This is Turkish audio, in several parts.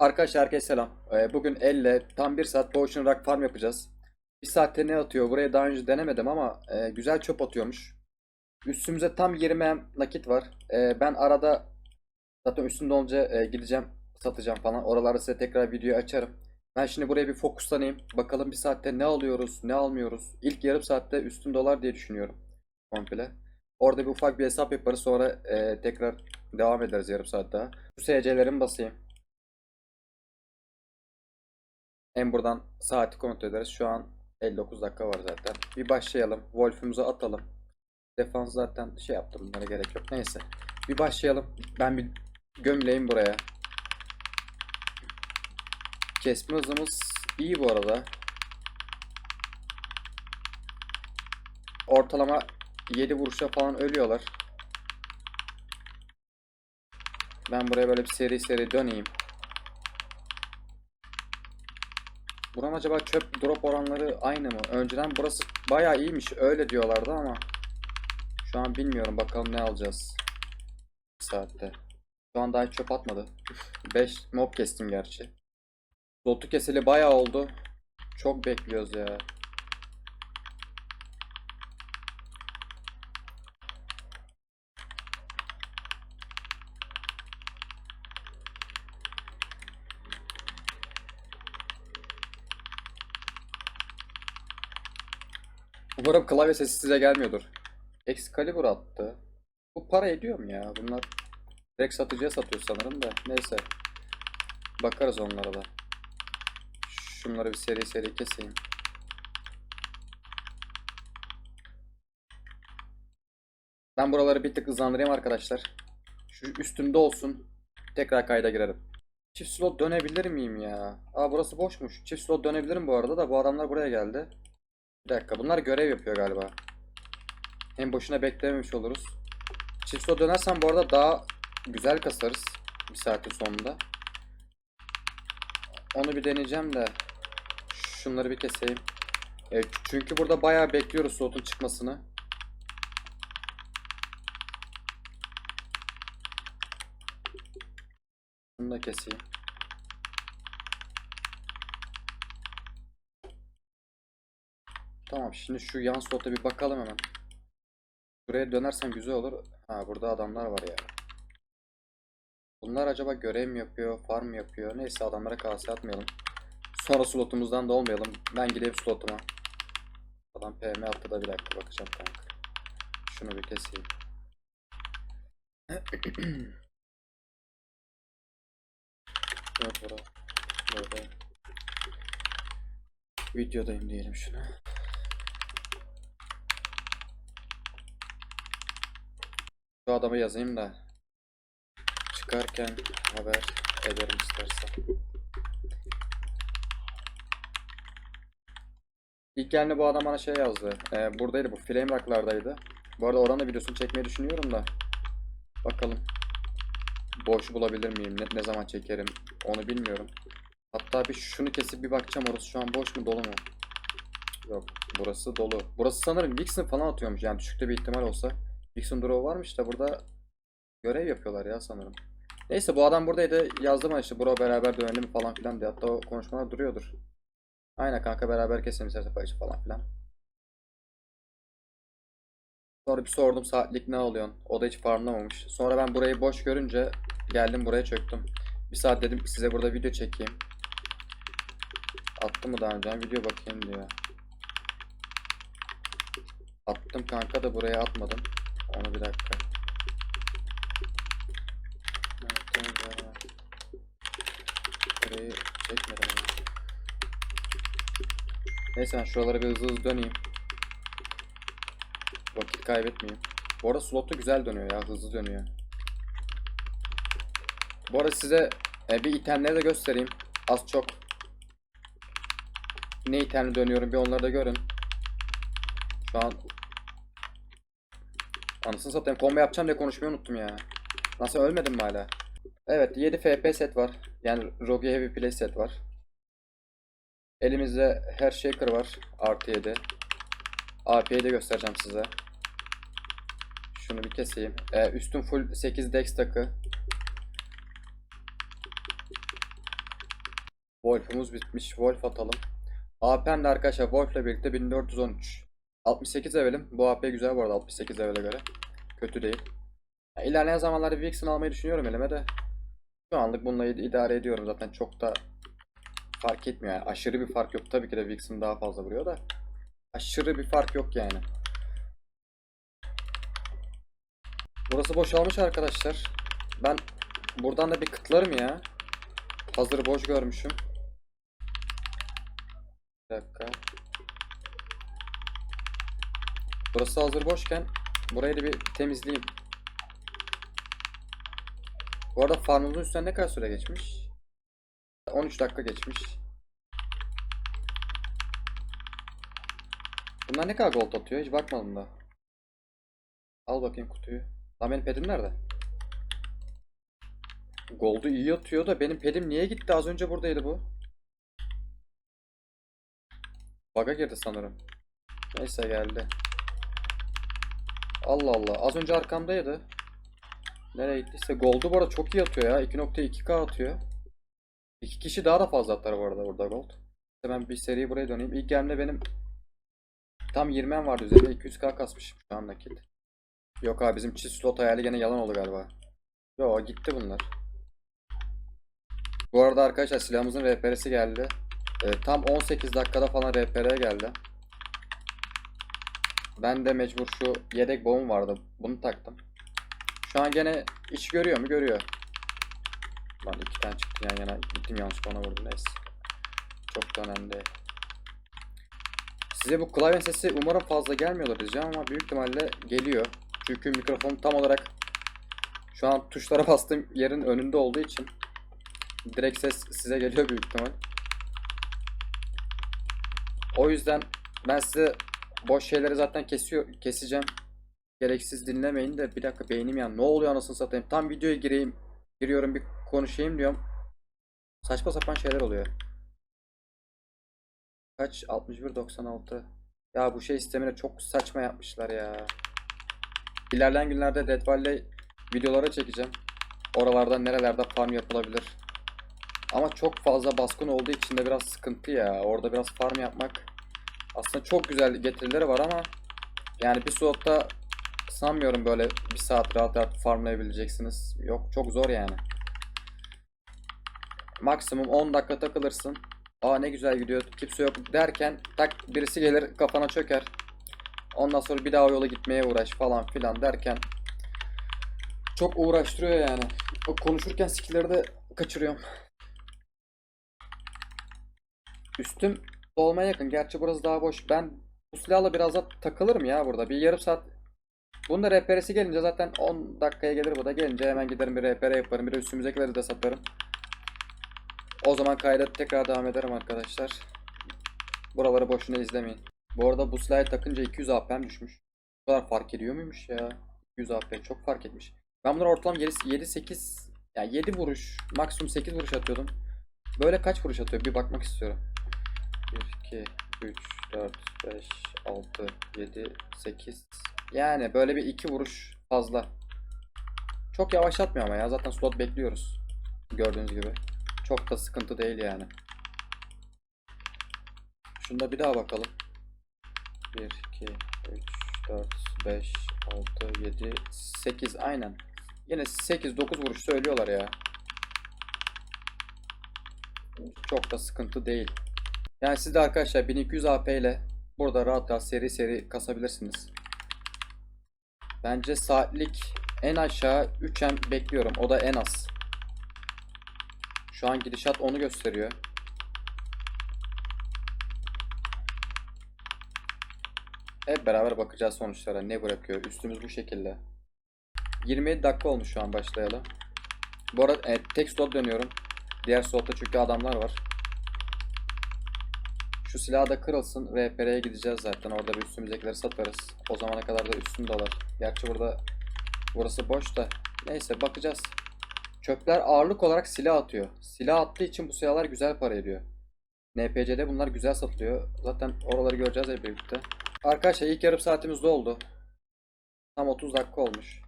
Arkadaşlar herkese selam. Ee, Bugün elle tam bir saat Potion Rock Farm yapacağız. Bir saatte ne atıyor? Buraya daha önce denemedim ama e, güzel çöp atıyormuş. Üstümüze tam 20 nakit var. E, ben arada zaten üstümde olunca e, gideceğim satacağım falan. Oralarda size tekrar video açarım. Ben şimdi buraya bir fokuslanayım. Bakalım bir saatte ne alıyoruz, ne almıyoruz. İlk yarım saatte üstüm dolar diye düşünüyorum. Komple. Orada bir ufak bir hesap yaparız. Sonra e, tekrar devam ederiz yarım saat daha. Şu basayım. Hem buradan saati kontrol ederiz. Şu an 59 dakika var zaten. Bir başlayalım. Wolf'umuzu atalım. Defans zaten şey yaptım. Bunlara gerek yok. Neyse. Bir başlayalım. Ben bir gömleyim buraya. Kesme hızımız iyi bu arada. Ortalama 7 vuruşa falan ölüyorlar. Ben buraya böyle bir seri seri döneyim. Buranın acaba çöp drop oranları aynı mı? Önceden burası bayağı iyiymiş. Öyle diyorlardı ama şu an bilmiyorum. Bakalım ne alacağız. Saatte. Şu an daha hiç çöp atmadı. 5 mob kestim gerçi. Slotu keseli bayağı oldu. Çok bekliyoruz ya. Umarım klavye sesi size gelmiyordur. Excalibur attı. Bu para ediyor mu ya? Bunlar direkt satıcıya satıyor sanırım da. Neyse. Bakarız onlara da. Şunları bir seri seri keseyim. Ben buraları bir tık hızlandırayım arkadaşlar. Şu üstümde olsun. Tekrar kayda girerim. Çift slot dönebilir miyim ya? Aa burası boşmuş. Çift slot dönebilirim bu arada da bu adamlar buraya geldi. Bir dakika bunlar görev yapıyor galiba. Hem boşuna beklememiş oluruz. Çift slot dönersem bu arada daha güzel kasarız. Bir saatin sonunda. Onu bir deneyeceğim de. Şunları bir keseyim. E, çünkü burada bayağı bekliyoruz slotun çıkmasını. Bunu da keseyim. Tamam şimdi şu yan slota bir bakalım hemen. Buraya dönersem güzel olur. Ha burada adamlar var ya. Bunlar acaba görev mi yapıyor, farm mı yapıyor? Neyse adamlara kase atmayalım. Sonra slotumuzdan da olmayalım. Ben gideyim slotuma. Adam PM attı da bir dakika bakacağım kanka. Şunu bir keseyim. Evet bura. Burada. Videodayım diyelim şuna. Şu adamı yazayım da çıkarken haber ederim istersen. İlk geldiğinde bu adam bana şey yazdı. Ee, buradaydı bu Flame Rock'lardaydı. Bu arada oranın da videosunu çekmeyi düşünüyorum da. Bakalım. Boş bulabilir miyim? Ne, ne zaman çekerim? Onu bilmiyorum. Hatta bir şunu kesip bir bakacağım orası şu an boş mu dolu mu? Yok burası dolu. Burası sanırım Vixen falan atıyormuş yani düşükte bir ihtimal olsa. Vixen Draw varmış da burada görev yapıyorlar ya sanırım. Neyse bu adam buradaydı yazdım işte bro beraber dönelim falan filan diye hatta o konuşmalar duruyordur. Aynen kanka beraber keselim istersen payışı falan filan. Sonra bir sordum saatlik ne alıyorsun? O da hiç farmlamamış. Sonra ben burayı boş görünce geldim buraya çöktüm. Bir saat dedim size burada video çekeyim. Attım mı daha önce? Video bakayım diyor. Attım kanka da buraya atmadım. Onu bir dakika. Çekmedim. Neyse ben şuralara bir hızlı hızlı döneyim. Vakit kaybetmeyeyim. Bu arada slotu güzel dönüyor ya. Hızlı dönüyor. Bu arada size e, bir itemleri de göstereyim. Az çok. Ne itemli dönüyorum bir onları da görün. Şu an Anasını satayım combo yapacağım diye konuşmayı unuttum ya. Nasıl ölmedim mi hala? Evet 7 FP set var. Yani Rogue Heavy Play set var. Elimizde her Shaker var. Artı 7. AP'yi de göstereceğim size. Şunu bir keseyim. Ee, üstüm full 8 dex takı. Wolf'umuz bitmiş. Wolf atalım. AP'm de arkadaşlar Wolf'la birlikte 1413. 68 levelim. Bu AP güzel bu arada 68 level'e göre. Kötü değil. Ya, ilerleyen zamanlarda Vixen almayı düşünüyorum elime de. Şu anlık bununla id- idare ediyorum zaten çok da fark etmiyor yani. Aşırı bir fark yok. Tabii ki de Vixen daha fazla vuruyor da. Aşırı bir fark yok yani. Burası boşalmış arkadaşlar. Ben buradan da bir kıtlarım ya. Hazır boş görmüşüm. Bir dakika. Burası hazır boşken burayı da bir temizleyeyim. Bu arada farmımızın üstünden ne kadar süre geçmiş? 13 dakika geçmiş. Bunlar ne kadar gold atıyor? Hiç bakmadım da. Al bakayım kutuyu. Lan benim pedim nerede? Gold'u iyi atıyor da benim pedim niye gitti? Az önce buradaydı bu. Bug'a girdi sanırım. Neyse geldi. Allah Allah. Az önce arkamdaydı. Nereye gittiyse. Gold'u bu arada çok iyi atıyor ya. 2.2k atıyor. İki kişi daha da fazla atar bu arada burada Gold. Hemen bir seri buraya döneyim. İlk gemde benim tam 20'm vardı üzerinde. 200k kasmışım şu an nakit. Yok abi bizim çift slot hayali gene yalan oldu galiba. Yo gitti bunlar. Bu arada arkadaşlar silahımızın RPR'si geldi. Ee, tam 18 dakikada falan RPR'ye geldi. Ben de mecbur şu yedek boğum vardı. Bunu taktım. Şu an gene iş görüyor mu? Görüyor. Lan iki tane çıktı yan yana. Gittim yanlışlıkla ona vurdum. Neyse. Çok da önemli. Size bu klavye sesi umarım fazla gelmiyordur diyeceğim ama büyük ihtimalle geliyor. Çünkü mikrofon tam olarak şu an tuşlara bastığım yerin önünde olduğu için direkt ses size geliyor büyük ihtimal. O yüzden ben size boş şeyleri zaten kesiyor keseceğim. Gereksiz dinlemeyin de bir dakika beynim ya ne oluyor anasını satayım. Tam videoya gireyim. Giriyorum bir konuşayım diyorum. Saçma sapan şeyler oluyor. Kaç? 61.96. Ya bu şey sistemine çok saçma yapmışlar ya. İlerleyen günlerde Dead Valley videoları çekeceğim. Oralarda nerelerde farm yapılabilir. Ama çok fazla baskın olduğu için de biraz sıkıntı ya. Orada biraz farm yapmak aslında çok güzel getirileri var ama yani bir slotta sanmıyorum böyle bir saat rahat rahat farmlayabileceksiniz. Yok çok zor yani. Maksimum 10 dakika takılırsın. Aa ne güzel gidiyor. Kimse yok derken tak birisi gelir kafana çöker. Ondan sonra bir daha o yola gitmeye uğraş falan filan derken çok uğraştırıyor yani. Konuşurken skill'leri de kaçırıyorum. Üstüm dolmaya yakın. Gerçi burası daha boş. Ben bu silahla biraz da takılırım ya burada. Bir yarım saat. Bunun da RPR'si gelince zaten 10 dakikaya gelir bu da. Gelince hemen giderim bir RPR yaparım. Bir de üstümüzdekileri de satarım. O zaman kayda tekrar devam ederim arkadaşlar. Buraları boşuna izlemeyin. Bu arada bu silahı takınca 200 AP'm düşmüş. Bu kadar fark ediyor muymuş ya? 200 AP çok fark etmiş. Ben bunları ortalama 7-8 yani 7 vuruş maksimum 8 vuruş atıyordum. Böyle kaç vuruş atıyor bir bakmak istiyorum. 1, 2, 3, 4, 5, 6, 7, 8 yani böyle bir 2 vuruş fazla. Çok yavaşlatmıyor ama ya zaten slot bekliyoruz. Gördüğünüz gibi. Çok da sıkıntı değil yani. Şunda bir daha bakalım. 1, 2, 3, 4, 5, 6, 7, 8 aynen. Yine 8-9 vuruş söylüyorlar ya. Çok da sıkıntı değil. Yani siz de arkadaşlar 1200 AP ile burada rahat rahat seri seri kasabilirsiniz. Bence saatlik en aşağı 3M bekliyorum. O da en az. Şu an gidişat onu gösteriyor. Hep beraber bakacağız sonuçlara. Ne bırakıyor? Üstümüz bu şekilde. 27 dakika olmuş şu an başlayalım. Bu arada e, tek slot dönüyorum. Diğer slotta çünkü adamlar var. Şu silah da kırılsın. RPR'ye gideceğiz zaten. Orada bir üstümüzdekileri satarız. O zamana kadar da üstüm dolar. Gerçi burada burası boş da. Neyse bakacağız. Çöpler ağırlık olarak silah atıyor. Silah attığı için bu silahlar güzel para ediyor. NPC'de bunlar güzel satılıyor. Zaten oraları göreceğiz hep birlikte. Arkadaşlar ilk yarım saatimiz doldu. Tam 30 dakika olmuş.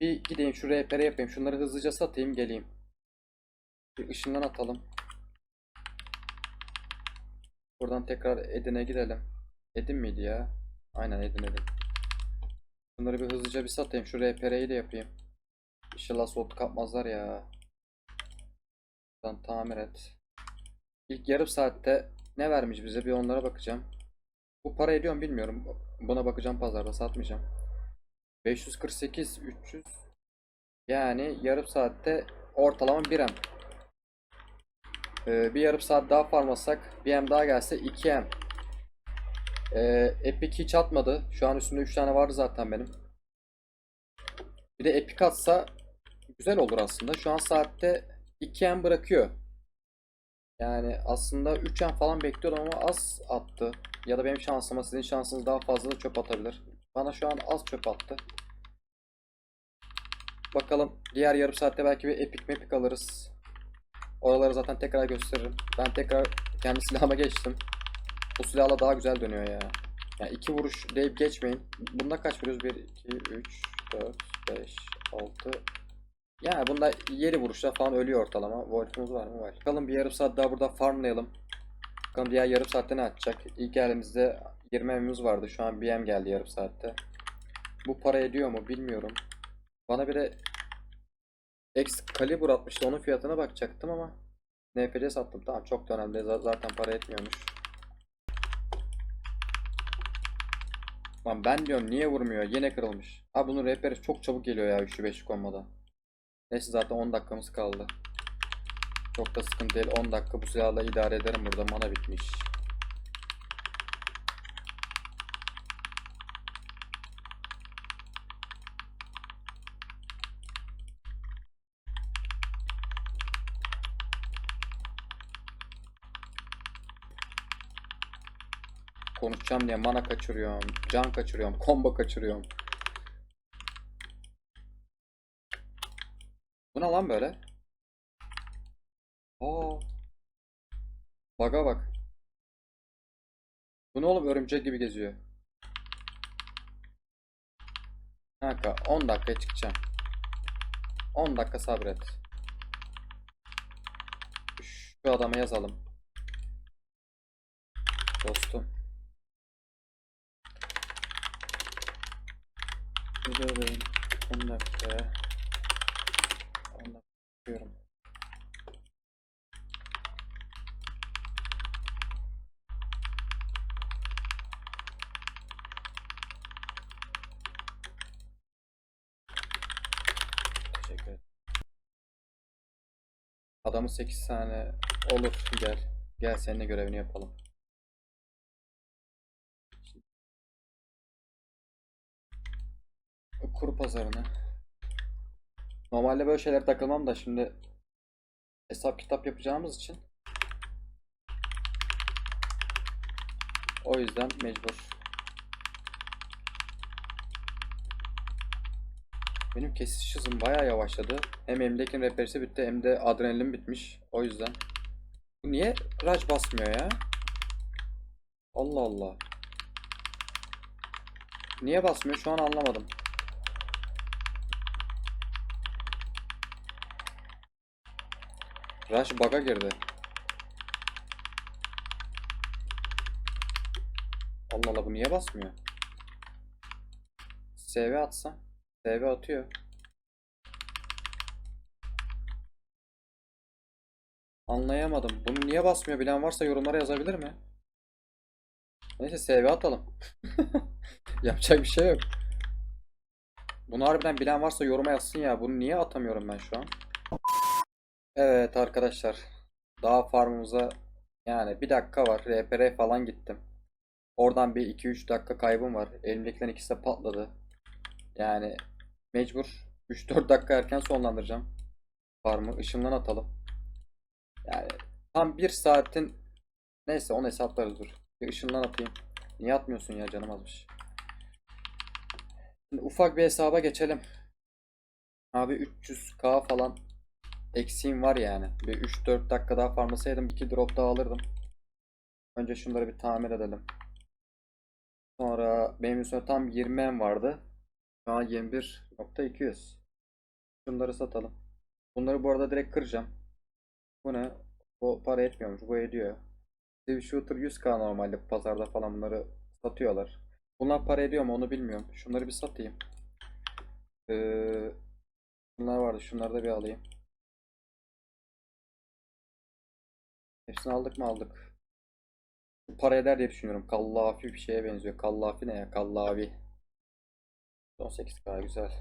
Bir gideyim şu RPR yapayım. Şunları hızlıca satayım geleyim. Bir ışından atalım. Buradan tekrar Edin'e gidelim. Edin miydi ya? Aynen Edin Edin. Bunları bir hızlıca bir satayım. Şu RPR'yi de yapayım. İnşallah soğuk kapmazlar ya. Buradan tamir et. İlk yarım saatte ne vermiş bize bir onlara bakacağım. Bu para ediyor mu bilmiyorum. Buna bakacağım pazarda satmayacağım. 548 300 yani yarım saatte ortalama 1 M. Ee, bir yarım saat daha farmlasak bir M daha gelse 2 M. Ee, Epic hiç atmadı. Şu an üstünde 3 tane vardı zaten benim. Bir de Epic atsa güzel olur aslında. Şu an saatte 2 M bırakıyor. Yani aslında 3 M falan bekliyordum ama az attı. Ya da benim şansıma sizin şansınız daha fazla da çöp atabilir. Bana şu an az çöp attı. Bakalım diğer yarım saatte belki bir epic mepik alırız. Oraları zaten tekrar gösteririm. Ben tekrar kendi silahıma geçtim. Bu silahla daha güzel dönüyor ya. Yani iki vuruş deyip geçmeyin. Bunda kaç vuruyoruz? 1, 2, 3, 4, 5, 6. Yani bunda 7 vuruşta falan ölüyor ortalama. Wolf'umuz var mı? Var. Bakalım bir yarım saat daha burada farmlayalım. Bakalım diğer yarım saatte ne atacak? İlk geldiğimizde 20 M'imiz vardı. Şu an 1 M geldi yarım saatte. Bu para ediyor mu bilmiyorum. Bana bir de Excalibur atmıştı. Onun fiyatına bakacaktım ama NPC sattım. Tamam çok da önemli. Zaten para etmiyormuş. Lan ben diyorum niye vurmuyor? Yine kırılmış. Abi bunun rehberi çok çabuk geliyor ya 3'lü 5'lü kombada. Neyse zaten 10 dakikamız kaldı. Çok da sıkıntı değil. 10 dakika bu silahla idare ederim burada. Mana bitmiş. Konuşacağım diye mana kaçırıyorum. Can kaçırıyorum. Combo kaçırıyorum. Bu ne lan böyle? Aa. Baga bak. Bu ne oğlum örümcek gibi geziyor. Kanka 10 dakikaya çıkacağım. 10 dakika sabret. Şu adama yazalım. Dostum. Gidiyorum. 10 dakikaya. 10 dakika çıkıyorum. Teşekkür ederim. Adamın 8 tane olur gel. Gel seninle görevini yapalım. Kuru pazarına. Normalde böyle şeyler takılmam da şimdi hesap kitap yapacağımız için o yüzden mecbur. Benim kesiş hızım bayağı yavaşladı. Hem elimdeki reperisi bitti hem de adrenalin bitmiş. O yüzden. Bu niye raj basmıyor ya? Allah Allah. Niye basmıyor şu an anlamadım. Rush bug'a girdi. Allah Allah bu niye basmıyor? SV atsam. SV atıyor. Anlayamadım. Bunu niye basmıyor bilen varsa yorumlara yazabilir mi? Neyse SV atalım. Yapacak bir şey yok. Bunu harbiden bilen varsa yoruma yazsın ya. Bunu niye atamıyorum ben şu an? Evet arkadaşlar. Daha farmımıza yani bir dakika var. RPR falan gittim. Oradan bir 2-3 dakika kaybım var. Elimdekilerin ikisi de patladı. Yani mecbur 3-4 dakika erken sonlandıracağım. Farmı ışından atalım. Yani tam 1 saatin neyse onu hesaplarız dur. Bir ışından atayım. Niye atmıyorsun ya canım azmış. Şimdi ufak bir hesaba geçelim. Abi 300k falan eksiğim var yani. Bir 3-4 dakika daha farmlasaydım 2 drop daha alırdım. Önce şunları bir tamir edelim. Sonra benim üstümde tam 20 M vardı. Şu an 21.200. Şunları satalım. Bunları bu arada direkt kıracağım. Bu ne? Bu para etmiyormuş. Bu ediyor. Steve Shooter 100k normalde pazarda falan bunları satıyorlar. Bunlar para ediyor mu onu bilmiyorum. Şunları bir satayım. Ee, bunlar vardı. Şunları da bir alayım. Hepsini aldık mı aldık. Para eder diye düşünüyorum. Kallafi bir şeye benziyor. Kallafi ne ya? Kallavi. 18k güzel.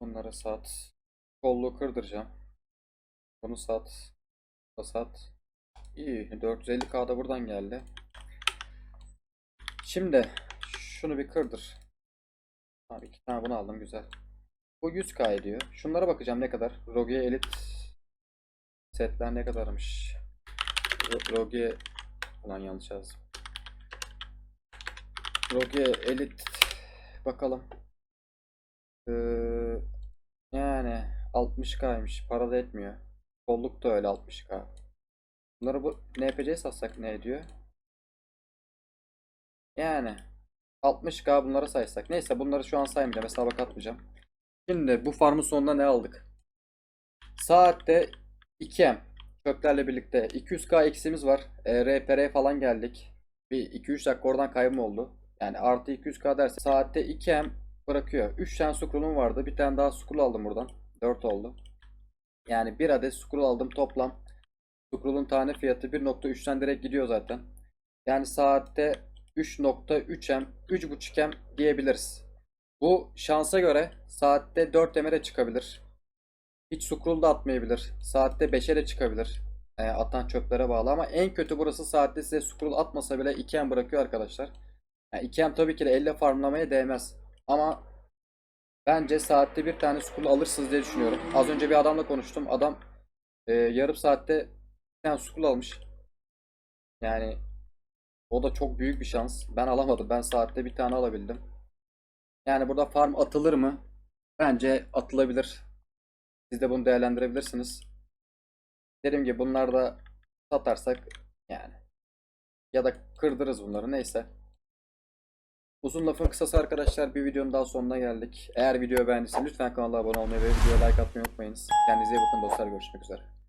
Bunları sat. Kolluğu kırdıracağım. Bunu sat. Bunu sat. İyi. 450k da buradan geldi. Şimdi şunu bir kırdır. Abi iki tane bunu aldım güzel. Bu 100k ediyor. Şunlara bakacağım ne kadar. Rogue Elite setler ne kadarmış. Ro- Rogue Ulan yanlış yazdım. Rogue Elite bakalım. Ee, yani 60k'ymış. Para da etmiyor. Kolluk da öyle 60k. Bunları bu NPC'ye satsak ne ediyor? Yani 60k bunlara saysak. Neyse bunları şu an saymayacağım. Hesaba katmayacağım. Şimdi bu farmın sonunda ne aldık? Saatte 2M. Çöplerle birlikte 200k eksimiz var. E, RPR falan geldik. Bir 2-3 dakika oradan kaybım oldu. Yani artı 200k derse saatte 2M bırakıyor. 3 tane scroll'um vardı. Bir tane daha scroll aldım buradan. 4 oldu. Yani bir adet scroll aldım toplam. Scroll'un tane fiyatı 1.3'ten direkt gidiyor zaten. Yani saatte 3.3M, 3.5M diyebiliriz. Bu şansa göre saatte 4 MR'e çıkabilir. Hiç scroll da atmayabilir. Saatte 5'e de çıkabilir. E, atan çöplere bağlı ama en kötü burası saatte size scroll atmasa bile 2M bırakıyor arkadaşlar. Yani 2M tabii ki de elle farmlamaya değmez. Ama bence saatte bir tane scroll alırsınız diye düşünüyorum. Az önce bir adamla konuştum. Adam e, yarım saatte bir tane scroll almış. Yani o da çok büyük bir şans. Ben alamadım. Ben saatte bir tane alabildim. Yani burada farm atılır mı? Bence atılabilir. Siz de bunu değerlendirebilirsiniz. Dediğim gibi bunlar da satarsak yani ya da kırdırız bunları neyse. Uzun lafın kısası arkadaşlar bir videonun daha sonuna geldik. Eğer video beğendiyseniz lütfen kanala abone olmayı ve videoya like atmayı unutmayınız. Kendinize iyi bakın dostlar görüşmek üzere.